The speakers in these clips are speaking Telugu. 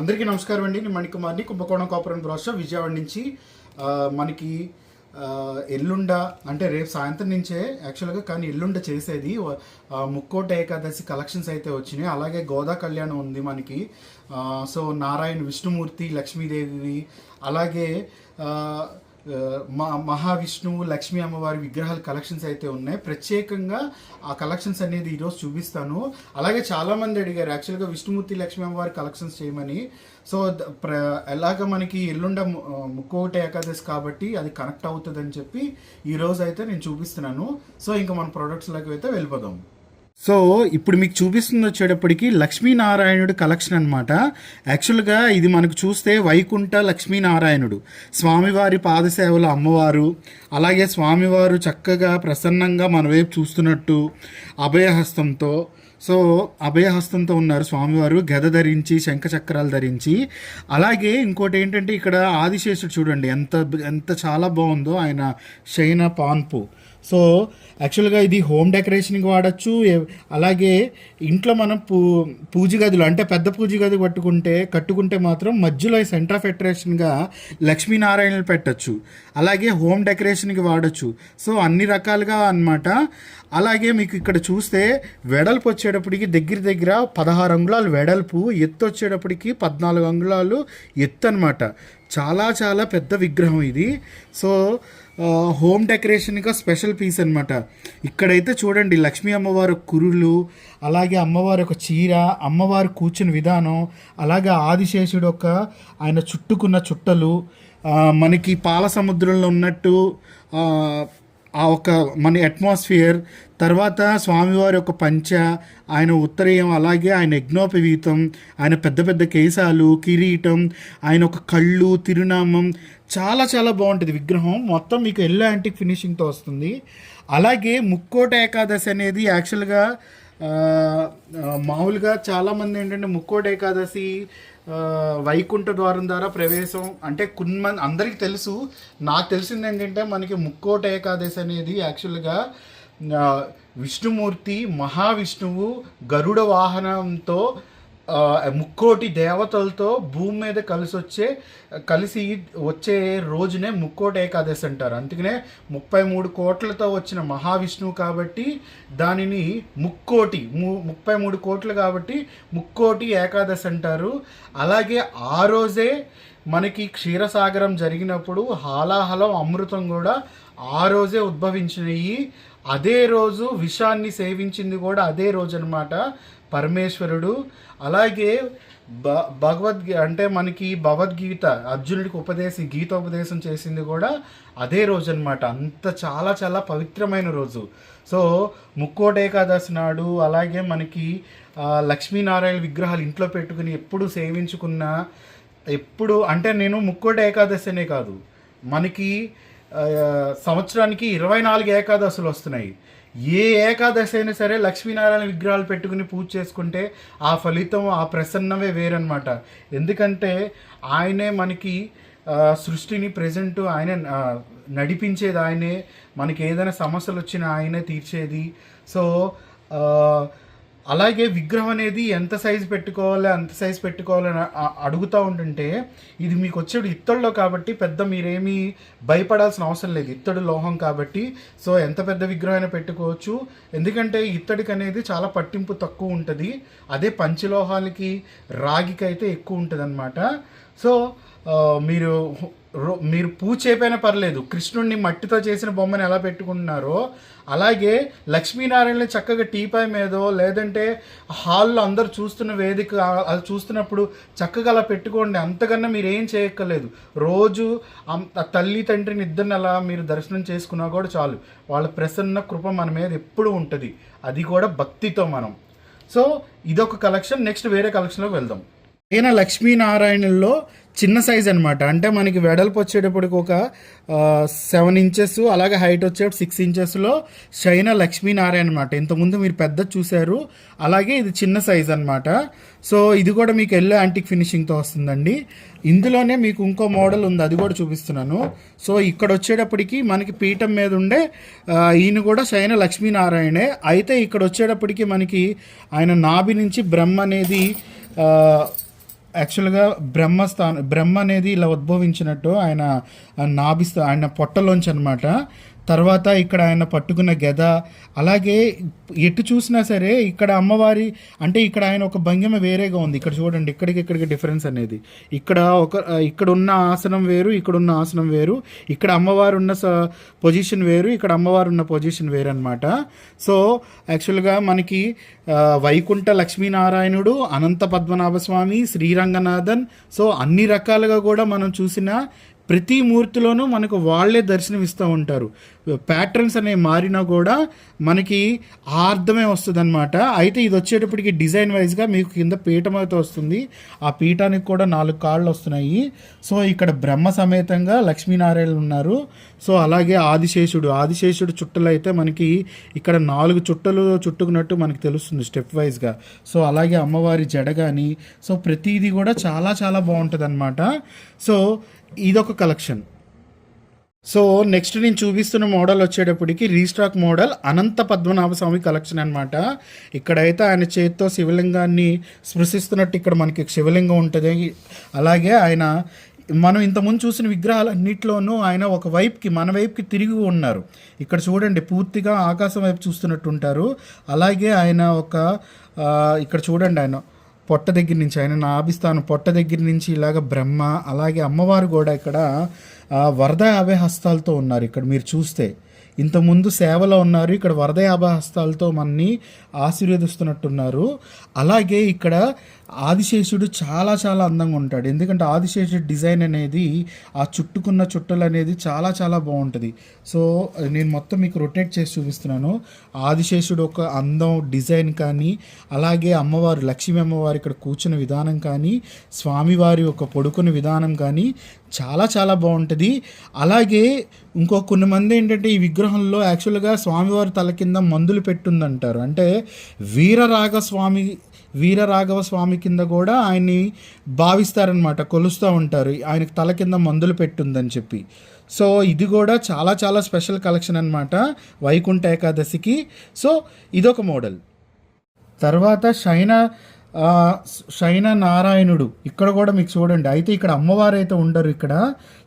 అందరికీ నమస్కారం అండి. నేను మణికుమార్ని. కుంభకోణం కాపురం బ్రోషర్ విజయవాడ నుంచి మనకి ఎల్లుండ అంటే రేపు సాయంత్రం నుంచే యాక్చువల్గా కానీ ఎల్లుండ చేసేది. ముక్కోట ఏకాదశి కలెక్షన్స్ అయితే వచ్చినాయి. అలాగే గోదా కళ్యాణం ఉంది మనకి. సో నారాయణ విష్ణుమూర్తి లక్ష్మీదేవి అలాగే మా మహావిష్ణువు లక్ష్మీ అమ్మవారి విగ్రహాల కలెక్షన్స్ అయితే ఉన్నాయి. ప్రత్యేకంగా ఆ కలెక్షన్స్ అనేది ఈరోజు చూపిస్తాను. అలాగే చాలా మంది అడిగారు యాక్చువల్గా విష్ణుమూర్తి లక్ష్మీ అమ్మవారి కలెక్షన్స్ చేయమని. సో ప్ర ఎలాగ మనకి ఎల్లుండ ము- ముక్కోటి ఏకాదశి కాబట్టి అది కనెక్ట్ అవుతుందని చెప్పి ఈరోజు అయితే నేను చూపిస్తున్నాను. సో ఇంకా మన ప్రొడక్ట్స్లోకి అయితే వెళ్ళిపోదాం. సో ఇప్పుడు మీకు చూపిస్తుంది వచ్చేటప్పటికి లక్ష్మీనారాయణుడు కలెక్షన్ అనమాట యాక్చువల్గా ఇది మనకు చూస్తే వైకుంఠ లక్ష్మీనారాయణుడు. స్వామివారి పాదసేవల అమ్మవారు. అలాగే స్వామివారు చక్కగా ప్రసన్నంగా మన వైపు చూస్తున్నట్టు అభయహస్తంతో. సో అభయహస్తంతో ఉన్నారు స్వామివారు. గద ధరించి శంఖ చక్రాలు ధరించి. అలాగే ఇంకోటి ఏంటంటే ఇక్కడ ఆదిశేషుడు చూడండి. ఎంత ఎంత చాలా బాగుందో ఆయన శయన పాన్పు. సో యాక్చువల్గా ఇది హోమ్ డెకరేషన్కి వాడచ్చు అలాగే ఇంట్లో మనం పూ పూజ గదులు అంటే పెద్ద పూజ గది పట్టుకుంటే కట్టుకుంటే మాత్రం మధ్యలో సెంటర్ ఆఫ్ అట్రాక్షన్గా లక్ష్మీనారాయణలు పెట్టచ్చు. అలాగే హోమ్ డెకరేషన్కి వాడచ్చు. సో అన్ని రకాలుగా అన్నమాట. అలాగే మీకు ఇక్కడ చూస్తే వెడల్పు వచ్చేటప్పటికి దగ్గర దగ్గర పదహారు అంగుళాలు వెడల్పు ఎత్తు వచ్చేటప్పటికి పద్నాలుగు అంగుళాలు ఎత్తు అనమాట చాలా చాలా పెద్ద విగ్రహం ఇది. సో హోమ్ డెకరేషన్గా స్పెషల్ పీస్ అనమాట ఇక్కడైతే చూడండి లక్ష్మీ అమ్మవారి కురులు అలాగే అమ్మవారి ఒక చీర అమ్మవారు కూర్చుని విధానం అలాగే ఆదిశేషుడు ఒక ఆయన చుట్టుకున్న చుట్టలు మనకి పాల సముద్రంలో ఉన్నట్టు ఆ, ఆ ఒక మన అట్మాస్ఫియర్ తర్వాత స్వామివారి యొక్క పంచ ఆయన ఉత్తరీయం అలాగే ఆయన యజ్ఞోపవీతం ఆయన పెద్ద పెద్ద కేశాలు కిరీటం ఆయన ఒక కళ్ళు తిరునామం చాలా చాలా బాగుంటుంది విగ్రహం. మొత్తం మీకు ఎల్లో యాంటిక్ ఫినిషింగ్తో వస్తుంది. అలాగే ముక్కోట ఏకాదశి అనేది యాక్చువల్గా మామూలుగా చాలామంది ఏంటంటే ముక్కోట ఏకాదశి వైకుంఠ ద్వారం ద్వారా ప్రవేశం అంటే కొన్ని మంది అందరికీ తెలుసు. నాకు తెలిసింది ఏంటంటే మనకి ముక్కోట ఏకాదశి అనేది యాక్చువల్గా విష్ణుమూర్తి మహావిష్ణువు గరుడ వాహనంతో ముక్కోటి దేవతలతో భూమి మీద కలిసి వచ్చే కలిసి వచ్చే రోజునే ముక్కోటి ఏకాదశి అంటారు. అందుకనే ముప్పై మూడు కోట్లతో వచ్చిన మహావిష్ణువు కాబట్టి దానిని ముక్కోటి ముప్పై మూడు కోట్లు కాబట్టి ముక్కోటి ఏకాదశి అంటారు. అలాగే ఆ రోజే మనకి క్షీరసాగరం జరిగినప్పుడు హాలాహలం అమృతం కూడా ఆ రోజే ఉద్భవించినవి అదే రోజు విషాన్ని సేవించింది కూడా అదే రోజు అనమాట పరమేశ్వరుడు. అలాగే భ భగవద్గీ అంటే మనకి భగవద్గీత అర్జునుడికి ఉపదేశం గీతోపదేశం చేసింది కూడా అదే రోజు అనమాట అంత చాలా చాలా పవిత్రమైన రోజు. సో ముక్కోటేకాదశి నాడు అలాగే మనకి లక్ష్మీనారాయణ విగ్రహాలు ఇంట్లో పెట్టుకుని ఎప్పుడు సేవించుకున్న ఎప్పుడు అంటే నేను ముక్కోటి ఏకాదశి అనే కాదు. మనకి సంవత్సరానికి ఇరవై నాలుగు ఏకాదశులు వస్తున్నాయి. ఏ ఏకాదశి అయినా సరే లక్ష్మీనారాయణ విగ్రహాలు పెట్టుకుని పూజ చేసుకుంటే ఆ ఫలితం ఆ ప్రసన్నమే వేరనమాట ఎందుకంటే ఆయనే మనకి సృష్టిని ప్రజెంట్ ఆయన నడిపించేది ఆయనే. మనకి ఏదైనా సమస్యలు వచ్చినా ఆయనే తీర్చేది. సో అలాగే విగ్రహం అనేది ఎంత సైజు పెట్టుకోవాలి అంత సైజు పెట్టుకోవాలని అడుగుతూ ఉంటుంటే ఇది మీకు వచ్చేది ఇత్తడిలో కాబట్టి పెద్ద మీరేమీ భయపడాల్సిన అవసరం లేదు. ఇత్తడి లోహం కాబట్టి. సో ఎంత పెద్ద విగ్రహం అయినా పెట్టుకోవచ్చు. ఎందుకంటే ఇత్తడికి అనేది చాలా పట్టింపు తక్కువ ఉంటుంది. అదే పంచలోహాలకి రాగికి అయితే ఎక్కువ ఉంటుంది సో మీరు రో- మీరు పూజ చేయకపోయినా పర్లేదు. కృష్ణుడిని మట్టితో చేసిన బొమ్మని ఎలా పెట్టుకుంటున్నారో అలాగే లక్ష్మీనారాయణని చక్కగా టీపాయ్ మీదో లేదంటే హాల్లో అందరు చూస్తున్న వేదిక అది చూస్తున్నప్పుడు చక్కగా అలా పెట్టుకోండి. అంతకన్నా మీరు ఏం చేయక్కర్లేదు. రోజు తల్లి తండ్రిని ఇద్దరిని అలా మీరు దర్శనం చేసుకున్నా కూడా చాలు. వాళ్ళ ప్రసన్న కృప మన మీద ఎప్పుడు ఉంటుంది. అది కూడా భక్తితో మనం. సో ఇదొక కలెక్షన్. నెక్స్ట్ వేరే కలెక్షన్లోకి వెళ్దాం. ఈయన లక్ష్మీనారాయణలో చిన్న సైజ్ అనమాట అంటే మనకి వెడల్పు వచ్చేటప్పటికి ఒక సెవెన్ ఇంచెస్ అలాగే హైట్ వచ్చేటప్పుడు సిక్స్ ఇంచెస్లో శైన లక్ష్మీనారాయణ అనమాట ఇంతకుముందు మీరు పెద్ద చూశారు. అలాగే ఇది చిన్న సైజ్ అనమాట సో ఇది కూడా మీకు ఎల్లో యాంటిక్ ఫినిషింగ్తో వస్తుందండి. ఇందులోనే మీకు ఇంకో మోడల్ ఉంది అది కూడా చూపిస్తున్నాను. సో ఇక్కడ వచ్చేటప్పటికి మనకి పీఠం మీద ఉండే ఈయన కూడా శయన లక్ష్మీనారాయణే. అయితే ఇక్కడ వచ్చేటప్పటికి మనకి ఆయన నాభి నుంచి బ్రహ్మ అనేది యాక్చువల్గా బ్రహ్మస్థానం బ్రహ్మ అనేది ఇలా ఉద్భవించినట్టు ఆయన నాభిస్తా ఆయన పొట్టలోంచి అనమాట తర్వాత ఇక్కడ ఆయన పట్టుకున్న గద అలాగే ఎటు చూసినా సరే ఇక్కడ అమ్మవారి అంటే ఇక్కడ ఆయన ఒక భంగిమ వేరేగా ఉంది. ఇక్కడ చూడండి ఇక్కడికి ఇక్కడికి డిఫరెన్స్ అనేది. ఇక్కడ ఒక ఇక్కడ ఉన్న ఆసనం వేరు ఇక్కడ ఉన్న ఆసనం వేరు. ఇక్కడ అమ్మవారు ఉన్న పొజిషన్ వేరు ఇక్కడ అమ్మవారు ఉన్న పొజిషన్ వేరు అనమాట సో యాక్చువల్గా మనకి వైకుంఠ లక్ష్మీనారాయణుడు అనంత పద్మనాభ స్వామి శ్రీరంగనాథన్ సో అన్ని రకాలుగా కూడా మనం చూసిన ప్రతి మూర్తిలోనూ మనకు వాళ్ళే దర్శనం ఇస్తూ ఉంటారు. ప్యాటర్న్స్ అనేవి మారినా కూడా మనకి ఆ అర్థమే వస్తుంది అనమాట అయితే ఇది వచ్చేటప్పటికి డిజైన్ వైజ్గా మీకు కింద పీఠం అయితే వస్తుంది. ఆ పీఠానికి కూడా నాలుగు కాళ్ళు వస్తున్నాయి. సో ఇక్కడ బ్రహ్మ సమేతంగా లక్ష్మీనారాయణ ఉన్నారు. సో అలాగే ఆదిశేషుడు. ఆదిశేషుడు చుట్టలు అయితే మనకి ఇక్కడ నాలుగు చుట్టలు చుట్టుకున్నట్టు మనకి తెలుస్తుంది స్టెప్ వైజ్గా సో అలాగే అమ్మవారి జడ కానీ సో ప్రతిదీ కూడా చాలా చాలా బాగుంటుంది అనమాట సో ఇదొక కలెక్షన్. సో నెక్స్ట్ నేను చూపిస్తున్న మోడల్ వచ్చేటప్పటికి restock model Anantha Padmanabha Swamy collection అనమాట ఇక్కడైతే ఆయన చేతితో శివలింగాన్ని స్పృశిస్తున్నట్టు ఇక్కడ మనకి శివలింగం ఉంటుంది. అలాగే ఆయన మనం ఇంతకుముందు చూసిన విగ్రహాలన్నింటిలోనూ ఆయన ఒక వైపుకి మన వైపుకి తిరిగి ఉన్నారు. ఇక్కడ చూడండి పూర్తిగా ఆకాశం వైపు చూస్తున్నట్టు ఉంటారు. అలాగే ఆయన ఒక ఇక్కడ చూడండి ఆయన పొట్ట దగ్గర నుంచి ఆయన నా ఆభిస్తాను పొట్ట దగ్గర నుంచి ఇలాగ బ్రహ్మ అలాగే అమ్మవారు కూడా ఇక్కడ వరద యాభై హస్తాలతో ఉన్నారు ఇక్కడ మీరు చూస్తే. ఇంతకుముందు సేవలో ఉన్నారు ఇక్కడ వరద యాభహస్తాలతో మనని ఆశీర్వదిస్తున్నట్టున్నారు. అలాగే ఇక్కడ ఆదిశేషుడు చాలా చాలా అందంగా ఉంటాడు. ఎందుకంటే ఆదిశేషుడు డిజైన్ అనేది ఆ చుట్టుకున్న చుట్టలు అనేది చాలా చాలా బాగుంటుంది. సో నేను మొత్తం మీకు రొటేట్ చేసి చూపిస్తున్నాను. ఆదిశేషుడు ఒక అందం డిజైన్ కానీ అలాగే అమ్మవారు లక్ష్మీ అమ్మవారు ఇక్కడ కూర్చున్న విధానం కానీ స్వామివారి ఒక పడుకున్న విధానం కానీ చాలా చాలా బాగుంటుంది. అలాగే ఇంకో కొన్ని మంది ఏంటంటే ఈ విగ్రహంలో యాక్చువల్గా స్వామివారి తల కింద మందులు పెట్టుందంటారు. అంటే వీరరాగ స్వామి వీరరాఘవ స్వామి కింద కూడా ఆయన్ని భావిస్తారనమాట కొలుస్తూ ఉంటారు. ఆయనకు తల కింద మందులు పెట్టుందని చెప్పి. సో ఇది కూడా చాలా చాలా స్పెషల్ కలెక్షన్ అనమాట వైకుంఠ ఏకాదశికి. సో ఇదొక మోడల్. తర్వాత శయన శైన నారాయణుడు. ఇక్కడ కూడా మీకు చూడండి. అయితే ఇక్కడ అమ్మవారు అయితే ఉండరు ఇక్కడ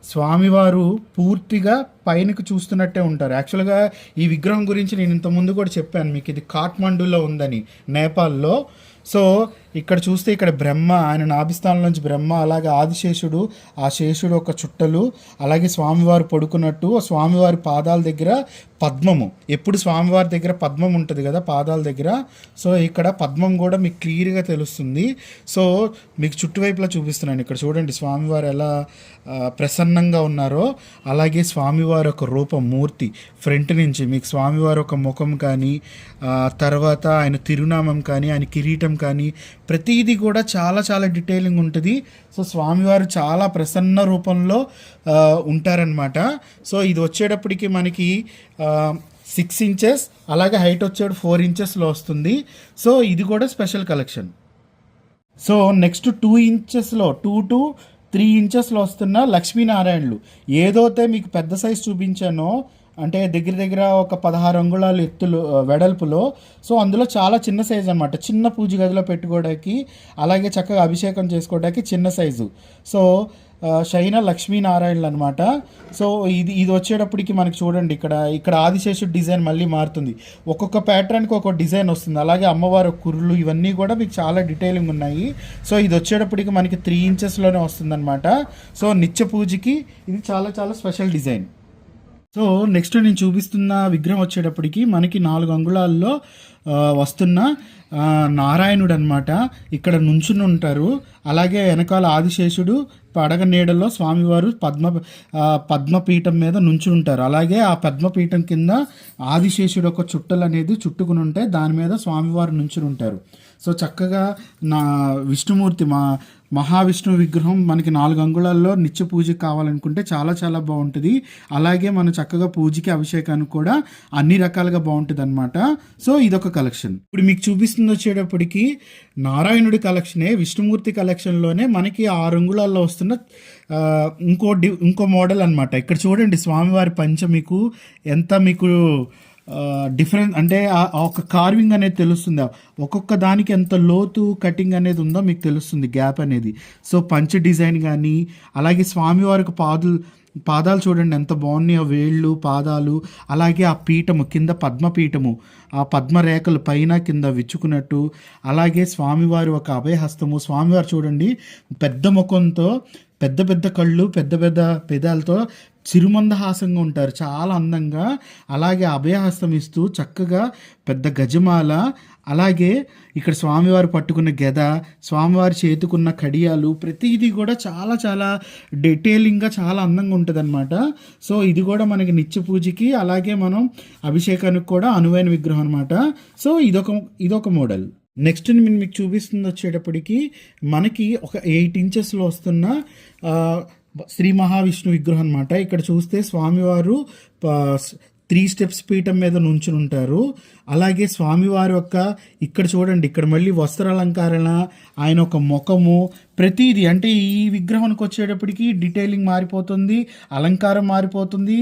స్వామివారు పూర్తిగా పైనకి చూస్తున్నట్టే ఉంటారు. యాక్చువల్గా ఈ విగ్రహం గురించి నేను ఇంత ముందు కూడా చెప్పాను. మీకు ఇది కాఠ్మండూలో ఉందని నేపాల్లో. సో ఇక్కడ చూస్తే ఇక్కడ బ్రహ్మ ఆయన నాభిస్థానం నుంచి బ్రహ్మ అలాగే ఆదిశేషుడు ఆ శేషుడు ఒక చుట్టలు అలాగే స్వామివారు పడుకున్నట్టు స్వామివారి పాదాల దగ్గర పద్మము. ఎప్పుడు స్వామివారి దగ్గర పద్మం ఉంటుంది కదా పాదాల దగ్గర. సో ఇక్కడ పద్మం కూడా మీకు క్లియర్గా తెలుస్తుంది. సో మీకు చుట్టువైపులా చూపిస్తున్నాను ఇక్కడ. చూడండి స్వామివారు ఎలా ప్రసన్నంగా ఉన్నారో అలాగే స్వామివారి ఒక రూపం మూర్తి ఫ్రంట్ నుంచి మీకు స్వామివారి ఒక ముఖం కానీ తర్వాత ఆయన తిరునామం కానీ ఆయన కిరీటం కానీ ప్రతిదీ కూడా చాలా చాలా డీటెయిలింగ్ ఉంటుంది. సో స్వామివారు చాలా ప్రసన్న రూపంలో ఉంటారనమాట సో ఇది వచ్చేటప్పటికి మనకి సిక్స్ ఇంచెస్ అలాగే హైట్ వచ్చేడు ఫోర్ ఇంచెస్లో వస్తుంది. సో ఇది కూడా special collection so next two ఇంచెస్లో two to three ఇంచెస్లో వస్తున్న లక్ష్మీనారాయణలు. ఏదైతే మీకు పెద్ద సైజ్ చూపించానో అంటే దగ్గర దగ్గర ఒక పదహారు అంగుళాలు ఎత్తులు వెడల్పులో. సో అందులో చాలా చిన్న సైజు అనమాట చిన్న పూజ గదిలో పెట్టుకోవడానికి అలాగే చక్కగా అభిషేకం చేసుకోవడానికి చిన్న సైజు సో షైన లక్ష్మీనారాయణలు అనమాట సో ఇది ఇది వచ్చేటప్పటికి మనకి చూడండి ఇక్కడ ఇక్కడ ఆదిశేషుడు డిజైన్ మళ్ళీ మారుతుంది. ఒక్కొక్క ప్యాటర్న్కి ఒక్కొక్క డిజైన్ వస్తుంది. అలాగే అమ్మవారి కుర్రులు ఇవన్నీ కూడా మీకు చాలా డీటెయిలింగ్ ఉన్నాయి. సో ఇది వచ్చేటప్పటికి మనకి త్రీ ఇంచెస్లోనే వస్తుందన్నమాట. సో నిత్య పూజకి ఇది చాలా చాలా స్పెషల్ డిజైన్ సో నెక్స్ట్ నేను చూపిస్తున్న విగ్రహం వచ్చేటప్పటికి మనకి నాలుగు అంగుళాల్లో వస్తున్న నారాయణుడు అనమాట ఇక్కడ నుంచుని ఉంటారు. అలాగే వెనకాల ఆదిశేషుడు పడగ నీడలో స్వామివారు పద్మ పద్మపీఠం మీద నుంచుని ఉంటారు. అలాగే ఆ పద్మపీఠం కింద ఆదిశేషుడు ఒక చుట్టలు అనేది చుట్టుకుని ఉంటే దాని మీద స్వామివారు నుంచుని ఉంటారు. సో చక్కగా నా విష్ణుమూర్తి మా మహావిష్ణు విగ్రహం మనకి నాలుగు అంగుళాల్లో నిత్య పూజకి కావాలనుకుంటే చాలా చాలా బాగుంటుంది. అలాగే మనం చక్కగా పూజకి అభిషేకానికి కూడా అన్ని రకాలుగా బాగుంటుంది అనమాట సో ఇదొక కలెక్షన్. ఇప్పుడు మీకు చూపిస్తుంది వచ్చేటప్పటికి నారాయణుడి కలెక్షనే విష్ణుమూర్తి కలెక్షన్లోనే మనకి ఆరు అంగుళాల్లో వస్తున్న ఇంకో డి ఇంకో మోడల్ అనమాట ఇక్కడ చూడండి స్వామివారి పంచ మీకు ఎంత మీకు డిఫరెంట్ అంటే ఆ ఒక కార్వింగ్ అనేది తెలుస్తుంది. ఒక్కొక్క దానికి ఎంత లోతు కటింగ్ అనేది ఉందో మీకు తెలుస్తుంది గ్యాప్ అనేది. సో పంచ్ డిజైన్ కానీ అలాగే స్వామివారికి పాదులు పాదాలు చూడండి ఎంత బాగున్నాయో వేళ్ళు పాదాలు అలాగే ఆ పీఠము కింద పద్మపీఠము ఆ పద్మరేఖలు పైన కింద విచ్చుకున్నట్టు అలాగే స్వామివారి ఒక అభయహస్తము. స్వామివారు చూడండి పెద్ద ముఖంతో పెద్ద పెద్ద కళ్ళు పెద్ద పెద్ద పెదాలతో చిరుమందహాసంగా ఉంటారు. చాలా అందంగా అలాగే అభయహస్తం ఇస్తూ చక్కగా పెద్ద గజమాల అలాగే ఇక్కడ స్వామివారు పట్టుకున్న గెద స్వామివారి చేతుకున్న కడియాలు ప్రతిదీ కూడా చాలా చాలా డీటెయిలింగ్గా చాలా అందంగా ఉంటుంది సో ఇది కూడా మనకి నిత్య పూజకి అలాగే మనం అభిషేకానికి కూడా అనువైన విగ్రహం అనమాట సో ఇదొక ఇదొక మోడల్. నెక్స్ట్ నేను మీకు చూపిస్తుంది వచ్చేటప్పటికి మనకి ఒక ఎయిట్ ఇంచెస్లో వస్తున్న శ్రీ మహావిష్ణు విగ్రహం అనమాట ఇక్కడ చూస్తే స్వామివారు త్రీ స్టెప్స్ పీఠం మీద నుంచుని ఉంటారు. అలాగే స్వామివారి యొక్క ఇక్కడ చూడండి ఇక్కడ మళ్ళీ వస్త్ర అలంకరణ ఆయన ఒక ముఖము ప్రతిదీ అంటే ఈ విగ్రహానికి వచ్చేటప్పటికి డీటెయిలింగ్ మారిపోతుంది అలంకారం మారిపోతుంది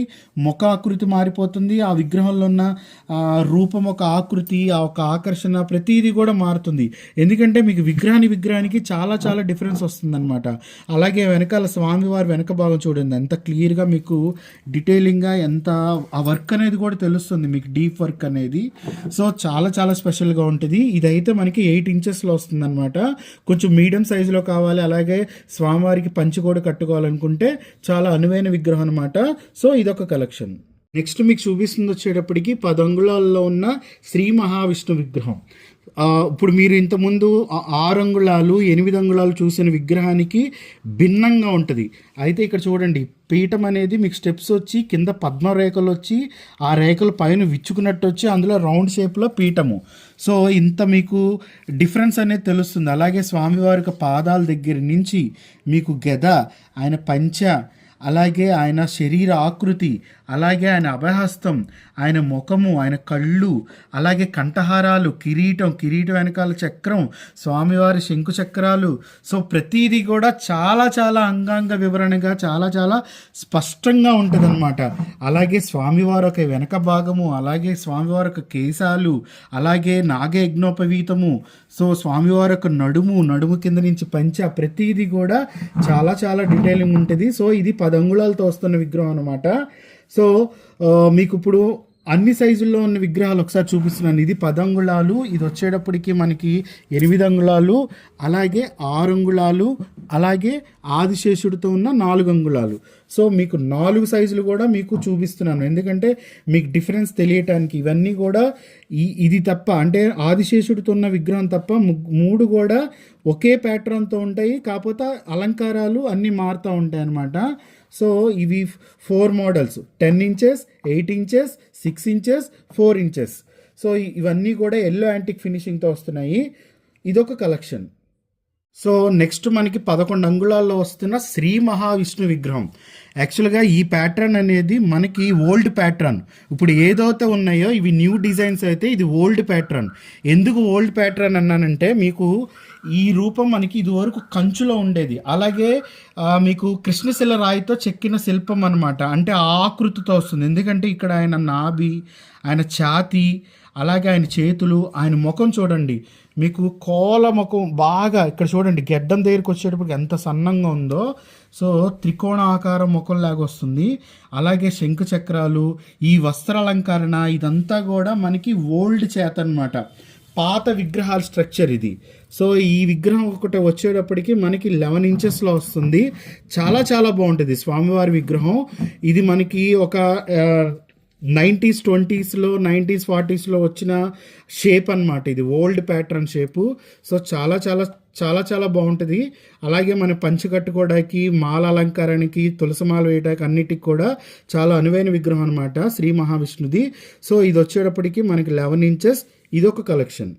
ముఖ ఆకృతి మారిపోతుంది ఆ విగ్రహంలో ఉన్న రూపం ఒక ఆకృతి ఆ ఒక ఆకర్షణ ప్రతిదీ కూడా మారుతుంది. ఎందుకంటే మీకు విగ్రహాన్ని విగ్రహానికి చాలా చాలా డిఫరెన్స్ వస్తుందన్నమాట. అలాగే వెనకాల స్వామివారి వెనక భాగం చూడండి ఎంత క్లియర్గా మీకు డీటెయిలింగ్గా ఎంత ఆ వర్క్ అనేది కూడా తెలుస్తుంది మీకు డీప్ వర్క్ అనేది. సో చాలా చాలా స్పెషల్గా ఉంటుంది. ఇదైతే మనకి ఎయిట్ ఇంచెస్లో వస్తుంది అనమాట కొంచెం మీడియం సైజులో కావాలి అలాగే స్వామివారికి పంచి కూడా కట్టుకోవాలనుకుంటే చాలా అనువైన విగ్రహం అనమాట సో ఇదొక కలెక్షన్. నెక్స్ట్ మీకు చూపిస్తుంది వచ్చేటప్పటికి పదంగుళాల్లో ఉన్న శ్రీ మహావిష్ణు విగ్రహం. ఇప్పుడు మీరు ఇంతకుముందు ఆరు అంగుళాలు ఎనిమిది అంగుళాలు చూసిన విగ్రహానికి భిన్నంగా ఉంటుంది. అయితే ఇక్కడ చూడండి పీఠం అనేది మీకు స్టెప్స్ వచ్చి కింద పద్మ రేఖలు వచ్చి ఆ రేఖలు పైన విచ్చుకున్నట్టు వచ్చి అందులో రౌండ్ షేప్లో పీఠము. సో ఇంత మీకు డిఫరెన్స్ అనేది తెలుస్తుంది. అలాగే స్వామివారి యొక్క పాదాల దగ్గర నుంచి మీకు గెద ఆయన పంచ అలాగే ఆయన శరీర ఆకృతి అలాగే ఆయన అభయహస్తం ఆయన ముఖము ఆయన కళ్ళు అలాగే కంఠహారాలు కిరీటం కిరీటం వెనకాల చక్రం స్వామివారి శంకు చక్రాలు. సో ప్రతిదీ కూడా చాలా చాలా అంగాంగ వివరణగా చాలా చాలా స్పష్టంగా ఉంటుందన్నమాట. అలాగే స్వామివారి ఒక వెనక భాగము అలాగే స్వామివారి ఒక కేశాలు అలాగే నాగ యజ్ఞోపవీతము సో స్వామివారి యొక్క నడుము నడుము కింద నుంచి పంచ ప్రతిదీ కూడా చాలా చాలా డీటెయిలింగ్ ఉంటుంది. సో ఇది పదంగుళాలతో వస్తున్న విగ్రహం అనమాట సో మీకు ఇప్పుడు అన్ని సైజుల్లో ఉన్న విగ్రహాలు ఒకసారి చూపిస్తున్నాను. ఇది పదంగుళాలు. ఇది వచ్చేటప్పటికి మనకి ఎనిమిది అంగుళాలు అలాగే ఆరు అంగుళాలు అలాగే ఆదిశేషుడితో ఉన్న నాలుగు అంగుళాలు. సో మీకు నాలుగు సైజులు కూడా మీకు చూపిస్తున్నాను. ఎందుకంటే మీకు డిఫరెన్స్ తెలియటానికి ఇవన్నీ కూడా ఈ ఇది తప్ప అంటే ఆదిశేషుడితో ఉన్న విగ్రహం తప్ప ము- మూడు కూడా ఒకే ప్యాటర్న్తో ఉంటాయి. కాకపోతే అలంకారాలు అన్నీ మారుతూ ఉంటాయి అన్నమాట సో ఇవి four models. Ten inches eight inches six inches four inches. So ఇవన్నీ కూడా ఎల్లో యాంటిక్ ఫినిషింగ్తో వస్తున్నాయి. ఇదొక కలెక్షన్. సో నెక్స్ట్ మనకి పదకొండు అంగుళాల్లో వస్తున్న శ్రీ మహావిష్ణు విగ్రహం. యాక్చువల్గా ఈ ప్యాటర్న్ అనేది మనకి ఓల్డ్ ప్యాటర్న్. ఇప్పుడు ఏదైతే ఉన్నాయో ఇవి న్యూ డిజైన్స్ అయితే ఇది ఓల్డ్ ప్యాటర్న్. ఎందుకు ఓల్డ్ ప్యాటర్న్ అన్నానంటే మీకు ఈ రూపం మనకి ఇదివరకు కంచులో ఉండేది. అలాగే మీకు కృష్ణశిల రాయితో చెక్కిన శిల్పం అనమాట అంటే ఆకృతితో వస్తుంది. ఎందుకంటే ఇక్కడ ఆయన నాభి ఆయన ఛాతి అలాగే ఆయన చేతులు ఆయన ముఖం చూడండి. మీకు కోల ముఖం బాగా ఇక్కడ చూడండి గెడ్డం దగ్గరికి వచ్చేటప్పటికి ఎంత సన్నంగా ఉందో. సో త్రికోణ ఆకారం ముఖం లాగా వస్తుంది. అలాగే శంకు చక్రాలు ఈ వస్త్రాలంకరణ ఇదంతా కూడా మనకి ఓల్డ్ చేత అనమాట పాత విగ్రహాల స్ట్రక్చర్ ఇది. సో ఈ విగ్రహం ఒకటి వచ్చేటప్పటికి మనకి లెవెన్ ఇంచెస్లో వస్తుంది. చాలా చాలా బాగుంటుంది స్వామివారి విగ్రహం. ఇది మనకి ఒక నైంటీస్ ట్వంటీస్లో నైంటీస్ ఫార్టీస్లో వచ్చిన షేప్ అన్నమాట ఇది. Old pattern shape. సో చాలా చాలా చాలా చాలా బాగుంటుంది. అలాగే మన పంచి కట్టుకోవడానికి మాల అలంకారానికి తులసిమాల వేయడానికి అన్నిటికి కూడా చాలా అనువైన విగ్రహం అనమాట శ్రీ మహావిష్ణుది. సో ఇది వచ్చేటప్పటికి మనకి లెవెన్ ఇంచెస్. ఇదొక కలెక్షన్.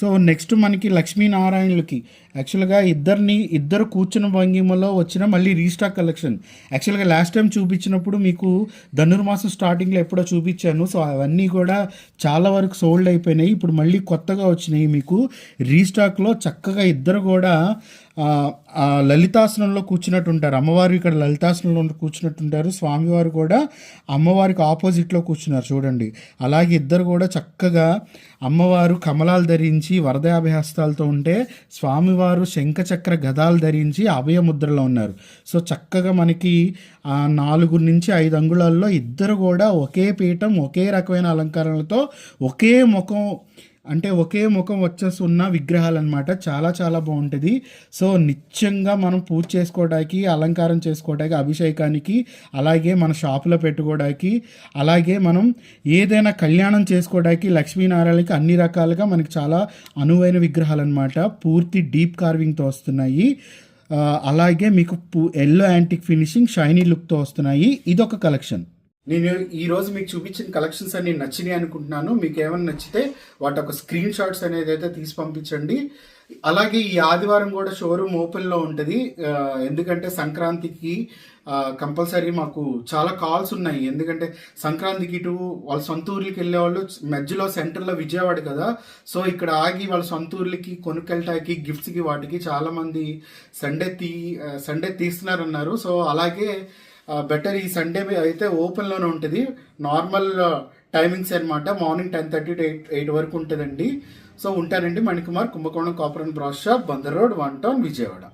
సో నెక్స్ట్ మనకి లక్ష్మీనారాయణులకి. యాక్చువల్గా ఇద్దరిని ఇద్దరు కూర్చున్న భంగిమలో వచ్చిన మళ్ళీ రీస్టాక్ కలెక్షన్ యాక్చువల్గా లాస్ట్ టైం చూపించినప్పుడు మీకు ధనుర్మాసం స్టార్టింగ్లో ఎప్పుడో చూపించాను. సో అవన్నీ కూడా చాలా వరకు సోల్డ్ అయిపోయినాయి. ఇప్పుడు మళ్ళీ కొత్తగా వచ్చినాయి మీకు. రీస్టాక్లో చక్కగా ఇద్దరు కూడా లలితాసనంలో కూర్చున్నట్టు ఉంటారు అమ్మవారు ఇక్కడ లలితాసనంలో కూర్చున్నట్టుంటారు. స్వామివారు కూడా అమ్మవారికి ఆపోజిట్లో కూర్చున్నారు. చూడండి. అలాగే ఇద్దరు కూడా చక్కగా అమ్మవారు కమలాలు ధరించి వరదాభ్యాస్తాలతో ఉంటే వారు శంఖచక్ర గదాలు ధరించి అభయముద్రలో ఉన్నారు. సో చక్కగా మనకి ఆ నాలుగు నుంచి ఐదు అంగుళాల్లో ఇద్దరు కూడా ఒకే పీఠం ఒకే రకమైన అలంకరణలతో ఒకే ముఖం అంటే ఒకే ముఖం వచ్చేసి ఉన్న విగ్రహాలు అనమాట చాలా చాలా బాగుంటుంది. సో నిత్యంగా మనం పూజ చేసుకోవడానికి అలంకారం చేసుకోవడానికి అభిషేకానికి అలాగే మన షాపులో పెట్టుకోవడానికి అలాగే మనం ఏదైనా కళ్యాణం చేసుకోవడానికి లక్ష్మీనారాయణకి అన్ని రకాలుగా మనకి చాలా అనువైన విగ్రహాలు అనమాట పూర్తి డీప్ కార్వింగ్తో వస్తున్నాయి. అలాగే మీకు ఎల్లో యాంటిక్ ఫినిషింగ్ షైనీ లుక్తో వస్తున్నాయి. ఇదొక కలెక్షన్. నేను ఈరోజు మీకు చూపించిన కలెక్షన్స్ అన్ని నచ్చినాయి అనుకుంటున్నాను. మీకు ఏమైనా నచ్చితే వాటి ఒక స్క్రీన్ షాట్స్ అనేది అయితే తీసి పంపించండి. అలాగే ఈ ఆదివారం కూడా షోరూమ్ ఓపెన్లో ఉంటుంది. ఎందుకంటే సంక్రాంతికి కంపల్సరీ మాకు చాలా కాల్స్ ఉన్నాయి. ఎందుకంటే సంక్రాంతికి ఇటు వాళ్ళ సొంత ఊర్లకి వెళ్ళే వాళ్ళు మధ్యలో సెంటర్లో విజయవాడ కదా. సో ఇక్కడ ఆగి వాళ్ళ సొంత ఊర్లకి కొనుక్కెళ్ళటానికి గిఫ్ట్స్కి వాటికి చాలామంది సండే తీ సండే తీస్తున్నారన్నారు. సో అలాగే బెటర్ ఈ సండే అయితే ఓపెన్లోనే ఉంటుంది. నార్మల్ టైమింగ్స్ అనమాట morning ten thirty to eight eight వరకు ఉంటుందండి. సో ఉంటానండి Manikumar Kumbakonam copper and brass shop Bandar road one town Vijayawada.